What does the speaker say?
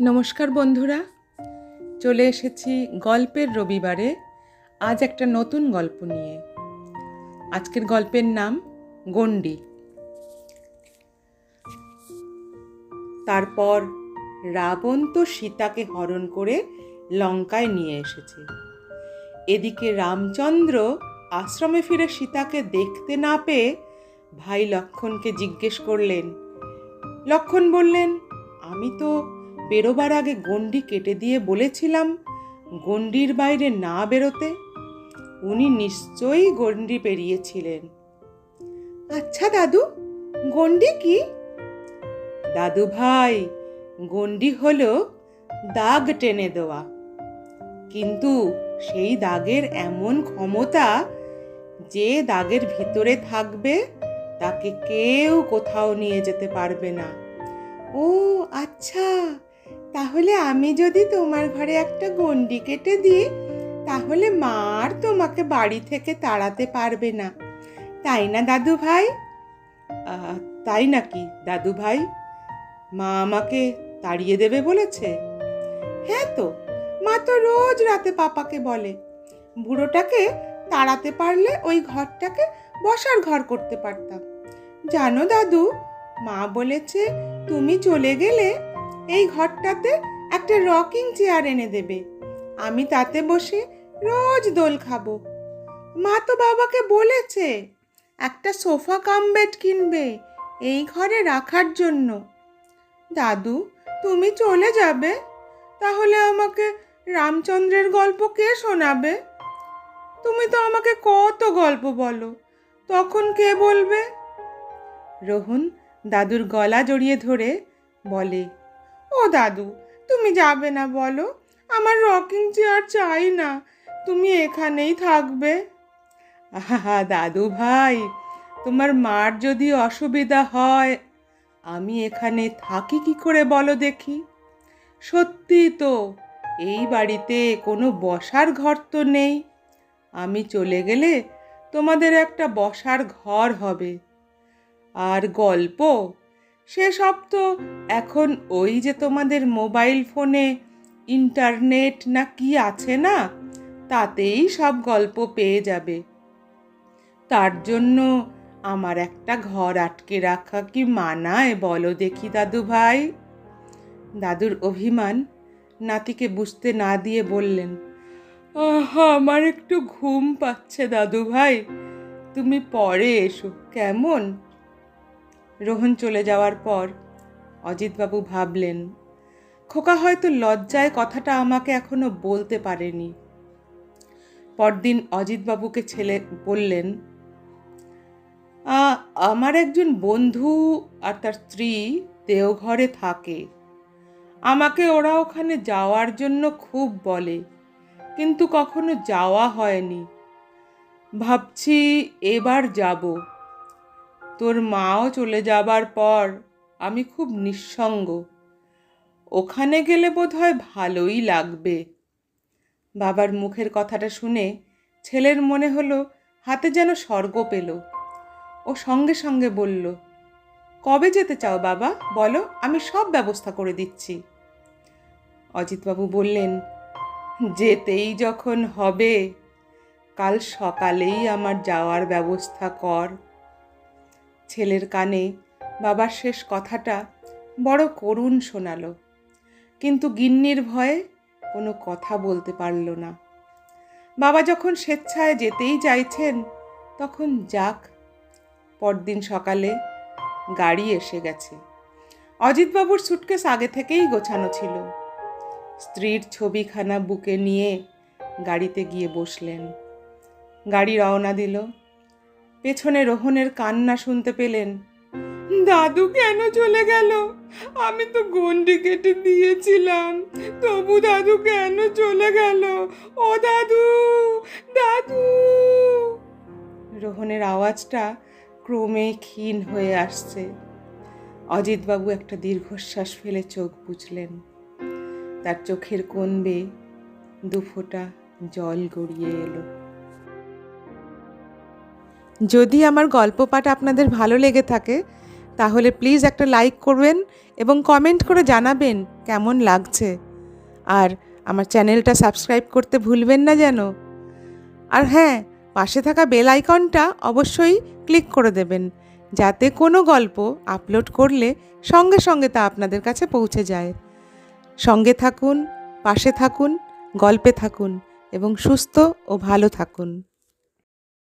নমস্কার বন্ধুরা। চলে এসেছি গল্পের রবিবারে। আজ একটা নতুন গল্প নিয়ে। আজকের গল্পের নাম গণ্ডি। তারপর রাবণ তো সীতাকে হরণ করে লঙ্কায় নিয়ে এসেছে। এদিকে রামচন্দ্র আশ্রমে ফিরে সীতাকে দেখতে না পেয়ে ভাই লক্ষণকে জিজ্ঞেস করলেন, লক্ষণ বললেন, আমি তো বেরোবার আগে গণ্ডি কেটে দিয়ে বলেছিলাম, গণ্ডির বাইরে না বেরোতে উনি নিশ্চয়ই গণ্ডি পেরিয়েছিলেন। আচ্ছা দাদু, গণ্ডি কি? দাদু ভাই, গণ্ডি হল দাগ টেনে দেওয়া। কিন্তু সেই দাগের এমন ক্ষমতা যে দাগের ভিতরে থাকবে, তাকে কেউ কোথাও নিয়ে যেতে পারবে না। ও আচ্ছা। তাহলে আমি যদি তোমার ঘরে একটা গণ্ডি কেটে দিই, তাহলে মা আর তোমাকে বাড়ি থেকে তাড়াতে পারবে না। তাই না দাদু ভাই তাই নাকি দাদু ভাই মা আমাকে তাড়িয়ে দেবে বলেছে? হ্যাঁ তো, মা তো রোজ রাতে পাপাকে বলে। বুড়োটাকে তাড়াতে পারলে ওই ঘরটাকে বসার ঘর করতে পারতাম। জানো দাদু, মা বলেছে, তুমি চলে গেলে এই ঘরটাতে একটা রকিং চেয়ার এনে দেবে। আমি তাতে বসে রোজ দোল খাব। মা তো বাবাকে বলেছে, একটা সোফা কাম বেড কিনবে এই ঘরে রাখার জন্য। দাদু, তুমি চলে যাবে? তাহলে আমাকে রামচন্দ্রের গল্প কে শোনাবে? তুমি তো আমাকে কত গল্প বলো, তখন কে বলবে? রোহন দাদুর গলা জড়িয়ে ধরে বলে ও দাদু, তুমি যাবে না বলো? আমার রকিং চেয়ার চাই না। তুমি এখানেই থাকবে। আহা দাদু ভাই, তোমার মার যদি অসুবিধা হয়, আমি এখানে থাকি কি করে বলো দেখি? সত্যি তো, এই বাড়িতে কোনো বসার ঘর তো নেই। আমি চলে গেলে তোমাদের একটা বসার ঘর হবে। আর গল্প সেসব তো এখন ওই যে তোমাদের মোবাইল ফোনে ইন্টারনেট না কি আছে না তাতেই সব গল্প পেয়ে যাবে। তার জন্য আমার একটা ঘর আটকে রাখা কি মানায় বলো দেখি দাদু ভাই? দাদুর অভিমান নাতিকে বুঝতে না দিয়ে বললেন "আহ, আমার একটু ঘুম পাচ্ছে দাদু ভাই। তুমি পরে এসো কেমন? রোহন চলে যাওয়ার পর অজিতবাবু ভাবলেন, খোকা হয়তো লজ্জায় কথাটা আমাকে এখনও বলতে পারেনি। পরদিন অজিতবাবুকে ছেলে বললেন আমার একজন বন্ধু আর তার স্ত্রী দেওঘরে থাকে। আমাকে ওরা ওখানে যাওয়ার জন্য খুব বলে, কিন্তু কখনো যাওয়া হয়নি। ভাবছি এবার যাব। তোর মাও চলে যাবার পর আমি খুব নিঃসঙ্গ। ওখানে গেলে বোধ হয় ভালোই লাগবে। বাবার মুখের কথাটা শুনে ছেলের মনে হলো হাতে যেন স্বর্গ পেল। ও সঙ্গে সঙ্গে বলল, কবে যেতে চাও বাবা? বলো, আমি সব ব্যবস্থা করে দিচ্ছি। অজিতবাবু বললেন, যেতেই যখন হবে, কাল সকালেই আমার যাওয়ার ব্যবস্থা কর। ছেলের কানে বাবার শেষ কথাটা বড় করুণ শোনালো। কিন্তু গিন্নির ভয়ে কোনো কথা বলতে পারল না। বাবা যখন স্বেচ্ছায় যেতেই চাইছেন তখন যাক, পরদিন সকালে গাড়ি এসে গেছে। অজিতবাবুর সুটকেস আগে থেকেই গোছানো ছিল। স্ত্রীর ছবিখানা বুকে নিয়ে গাড়িতে গিয়ে বসলেন। গাড়ি রওনা দিল। পেছনে রোহনের কান্না শুনতে পেলেন। দাদু কেন চলে গেল? আমি তো গন্ডি কেটে দিয়েছিলাম। তবু দাদু কেন চলে গেল? ও দাদু দাদু। রোহনের আওয়াজটা ক্রমে ক্ষীণ হয়ে আসছে। অজিতবাবু একটা দীর্ঘশ্বাস ফেলে চোখ বুঝলেন। তার চোখের কোণ বেয়ে দুফোঁটা জল গড়িয়ে এলো। যদি আমার গল্প পাঠ আপনাদের ভালো লেগে থাকে, তাহলে প্লিজ একটা লাইক করবেন এবং কমেন্ট করে জানাবেন কেমন লাগছে। আর আমার চ্যানেলটা সাবস্ক্রাইব করতে ভুলবেন না যেন। আর হ্যাঁ পাশে থাকা বেল আইকনটা অবশ্যই ক্লিক করে দেবেন, যাতে কোনো গল্প আপলোড করলে সঙ্গে সঙ্গে তা আপনাদের কাছে পৌঁছে যায়। সঙ্গে থাকুন, পাশে থাকুন, গল্পে থাকুন এবং সুস্থ ও ভালো থাকুন।